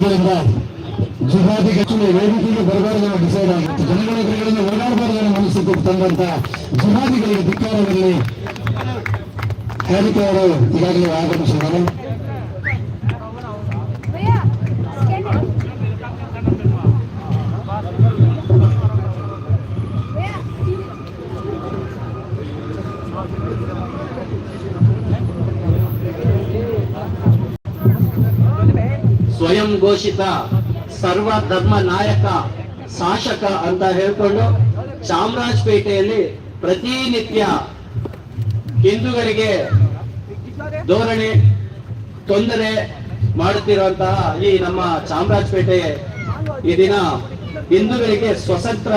ಇದರಿಂದ ಜಿಹಾದಿ ಹೆಚ್ಚಿನ ವೇದಿಕೆಗೆ ಬರಬಾರದು ಡಿಸೈಡ್ ಆಗಿತ್ತು. ಜನಗಳ ಎದುರುಗಳಿಂದ ಓಡಾಡಬಾರದು ಅನ್ನೋ ಮನಸ್ಸಿಗೆ ತಂದಂತ ಜಿಹಾದಿಗಳಿಗೆ ಧಿಕ್ಕಾರದಲ್ಲಿ ಅವರು ಈಗಾಗಲೇ ಆಗಮಿಸಿದ್ದಾರೆ. ಸ್ವಯಂ ಘೋಷಿತ ಸರ್ವ ಧರ್ಮ ನಾಯಕ ಶಾಸಕ ಅಂತ ಹೇಳ್ಕೊಂಡು ಚಾಮರಾಜಪೇಟೆಯಲ್ಲಿ ಪ್ರತಿನಿತ್ಯ ಹಿಂದೂಗಳಿಗೆ ಧೋರಣೆ, ತೊಂದರೆ ಮಾಡುತ್ತಿರುವಂತಹ ಈ ನಮ್ಮ ಚಾಮರಾಜಪೇಟೆ ಈ ದಿನ ಹಿಂದೂಗಳಿಗೆ ಸ್ವತಂತ್ರ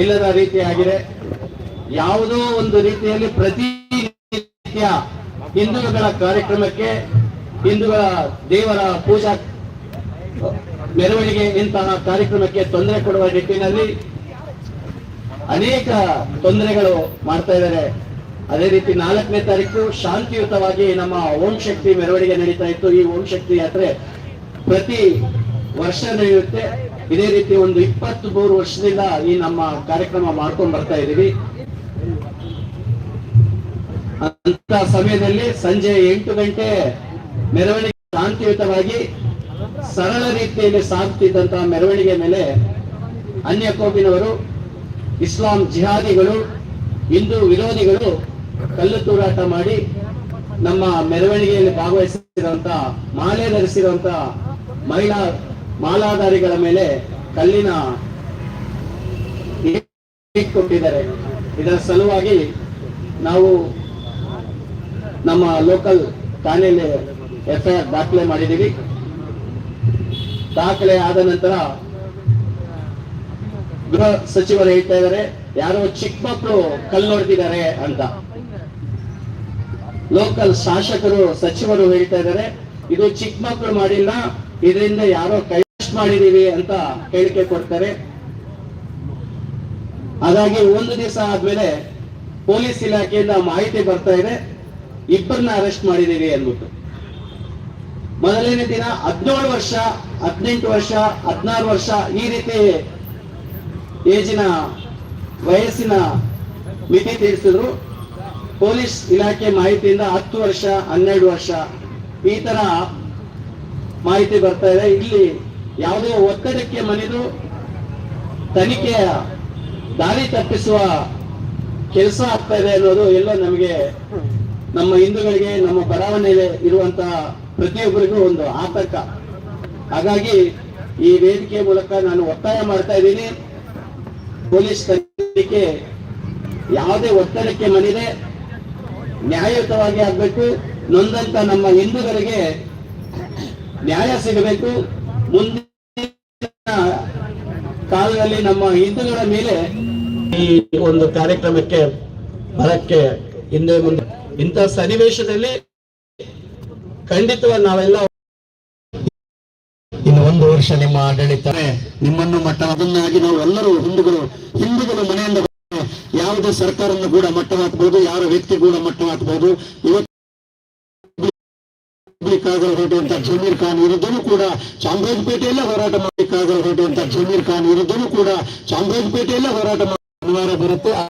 ಇಲ್ಲದ ರೀತಿಯಾಗಿದೆ. ಯಾವುದೋ ಒಂದು ರೀತಿಯಲ್ಲಿ ಪ್ರತಿನಿತ್ಯ ಹಿಂದೂಗಳ ಕಾರ್ಯಕ್ರಮಕ್ಕೆ ಹಿಂದೂಗಳ ದೇವರ ಪೂಜಾ ಮೆರವಣಿಗೆ ಇಂತಹ ಕಾರ್ಯಕ್ರಮಕ್ಕೆ ತೊಂದರೆ ಕೊಡುವ ನಿಟ್ಟಿನಲ್ಲಿ ಅನೇಕ ತೊಂದರೆಗಳು ಮಾಡ್ತಾ ಇದ್ದಾರೆ. ಅದೇ ರೀತಿ ನಾಲ್ಕನೇ ತಾರೀಕು ಶಾಂತಿಯುತವಾಗಿ ನಮ್ಮ ಓಂ ಶಕ್ತಿ ಮೆರವಣಿಗೆ ನಡೀತಾ ಇತ್ತು. ಈ ಓಂ ಶಕ್ತಿ ಯಾತ್ರೆ ಪ್ರತಿ ವರ್ಷ ನಡೆಯುತ್ತೆ. ಇದೇ ರೀತಿ ಒಂದು ಇಪ್ಪತ್ತು ಮೂರು ವರ್ಷದಿಂದ ಈ ನಮ್ಮ ಕಾರ್ಯಕ್ರಮ ಮಾಡ್ಕೊಂಡು ಬರ್ತಾ ಇದೀವಿ ಅಂತ ಸಮಯದಲ್ಲಿ ಸಂಜೆ ಎಂಟು ಗಂಟೆ ಮೆರವಣಿಗೆ ಶಾಂತಿಯುತವಾಗಿ ಸರಳ ರೀತಿಯಲ್ಲಿ ಸಾಗುತ್ತಿದ್ದಂತಹ ಮೆರವಣಿಗೆ ಮೇಲೆ ಅನ್ಯ ಕೋಪಿನವರು, ಇಸ್ಲಾಂ ಜಿಹಾದಿಗಳು, ಹಿಂದೂ ವಿರೋಧಿಗಳು ಕಲ್ಲು ತೂರಾಟ ಮಾಡಿ ನಮ್ಮ ಮೆರವಣಿಗೆಯಲ್ಲಿ ಭಾಗವಹಿಸಿರುವಂತ, ಮಾಲೆ ಧರಿಸಿರುವಂತ ಮಹಿಳಾ ಮಾಲಾಧಾರಿಗಳ ಮೇಲೆ ಕಲ್ಲಿನ ಕೊಟ್ಟಿದ್ದಾರೆ. ಇದರ ಸಲುವಾಗಿ ನಾವು ನಮ್ಮ ಲೋಕಲ್ ಠಾಣೆಯಲ್ಲಿ ಎಫ್ಐಆರ್ ದಾಖಲೆ ಮಾಡಿದ್ದೀವಿ. ದಾಖಲೆ ಆದ ನಂತರ ಗೃಹ ಸಚಿವರು ಹೇಳ್ತಾ ಇದ್ದಾರೆ, ಯಾರೋ ಚಿಕ್ಕ ಮಕ್ಕಳು ಕಲ್ಲು ಹೊಡೆದಿದ್ದಾರೆ ಅಂತ. ಲೋಕಲ್ ಶಾಸಕರು, ಸಚಿವರು ಹೇಳ್ತಾ ಇದ್ದಾರೆ, ಇದು ಚಿಕ್ಕ ಮಕ್ಕಳು ಮಾಡಿಲ್ಲ, ಇದರಿಂದ ಯಾರೋ ಕೈ ಮಾಡಿದೀವಿ ಅಂತ ಹೇಳಿಕೆ ಕೊಡ್ತಾರೆ. ಹಾಗಾಗಿ ಒಂದು ದಿವಸ ಆದ್ಮೇಲೆ ಪೊಲೀಸ್ ಇಲಾಖೆಯಿಂದ ಮಾಹಿತಿ ಬರ್ತಾ ಇದೆ, ಇಬ್ಬರನ್ನ ಅರೆಸ್ಟ್ ಮಾಡಿದೀವಿ ಅಂದ್ಬಿಟ್ಟು. ಮೊದಲನೇ ದಿನ ಹದಿನೇಳು ವರ್ಷ, ಹದಿನೆಂಟು ವರ್ಷ, ಹದಿನಾರು ವರ್ಷ ಈ ರೀತಿ ಏಜಿನ ವಯಸ್ಸಿನ ಮಿತಿ ತೀರಿಸಿದ್ರು. ಪೊಲೀಸ್ ಇಲಾಖೆ ಮಾಹಿತಿಯಿಂದ ಹತ್ತು ವರ್ಷ, ಹನ್ನೆರಡು ವರ್ಷ ಈ ತರ ಮಾಹಿತಿ ಬರ್ತಾ ಇದೆ. ಇಲ್ಲಿ ಯಾವುದೇ ಒತ್ತಡಕ್ಕೆ ಮನಿದು ತನಿಖೆಯ ದಾರಿ ತಪ್ಪಿಸುವ ಕೆಲಸ ಆಗ್ತಾ ಇದೆ ಅನ್ನೋದು ಎಲ್ಲ ನಮಗೆ ನಮ್ಮ ಹಿಂದೂಗಳಿಗೆ ನಮ್ಮ ಬಡಾವಣೆಯಲ್ಲಿ ಇರುವಂತಹ ಪ್ರತಿಯೊಬ್ಬರಿಗೂ ಒಂದು ಆತಂಕ. ಹಾಗಾಗಿ ಈ ವೇದಿಕೆ ಮೂಲಕ ನಾನು ಒತ್ತಾಯ ಮಾಡ್ತಾ ಇದ್ದೀನಿ. ಪೊಲೀಸ್ ತನಿಖೆ ಯಾವುದೇ ಒತ್ತಡಕ್ಕೆ ಮಣಿದೆ. ನ್ಯಾಯಯುತವಾಗಿ ಆಗಬೇಕು. ನೊಂದಂತ ನಮ್ಮ ಹಿಂದೂಗಳಿಗೆ ನ್ಯಾಯ ಸಿಗಬೇಕು. ಮುಂದಿನ ಕಾಲದಲ್ಲಿ ನಮ್ಮ ಹಿಂದೂಗಳ ಮೇಲೆ ಈ ಒಂದು ಕಾರ್ಯಕ್ರಮಕ್ಕೆ ಬರಕ್ಕೆ ಹಿಂದೆ ಮುಂದೆ. ಸನ್ನಿವೇಶದಲ್ಲಿ ಖಂಡಿತವಾಗಿ ನಾವೆಲ್ಲ ಇನ್ನು ಒಂದು ವರ್ಷ ನಿಮ್ಮ ಆಡಳಿತ ನಿಮ್ಮನ್ನು ಮಟ್ಟ ಅದನ್ನಾಗಿ ನಾವು ಎಲ್ಲರೂ ಹಿಂದೂಗಳು ಹಿಂದೂಗಳು ಮನೆಯಿಂದ ಯಾವುದೇ ಸರ್ಕಾರವನ್ನು ಕೂಡ ಮಟ್ಟ ಹಾಕಬಹುದು ಯಾರ ವ್ಯಕ್ತಿ ಕೂಡ ಮಟ್ಟ ಹಾಕಬಹುದು ಇವತ್ತು ಜಮೀರ್ ಖಾನ್ ವಿರುದ್ಧನೂ ಕೂಡ ಚಾಮರಾಜಪೇಟೆಯಲ್ಲೇ ಹೋರಾಟ ಮಾಡಲಿಕ್ಕಾಗಲು ಹೊರಟುವಂತ ಜಮೀರ್ ಖಾನ್ ವಿರುದ್ಧನೂ ಕೂಡ ಚಾಮರಾಜಪೇಟೆಯಲ್ಲೇ ಹೋರಾಟ ಮಾಡುವ ಬರುತ್ತೆ.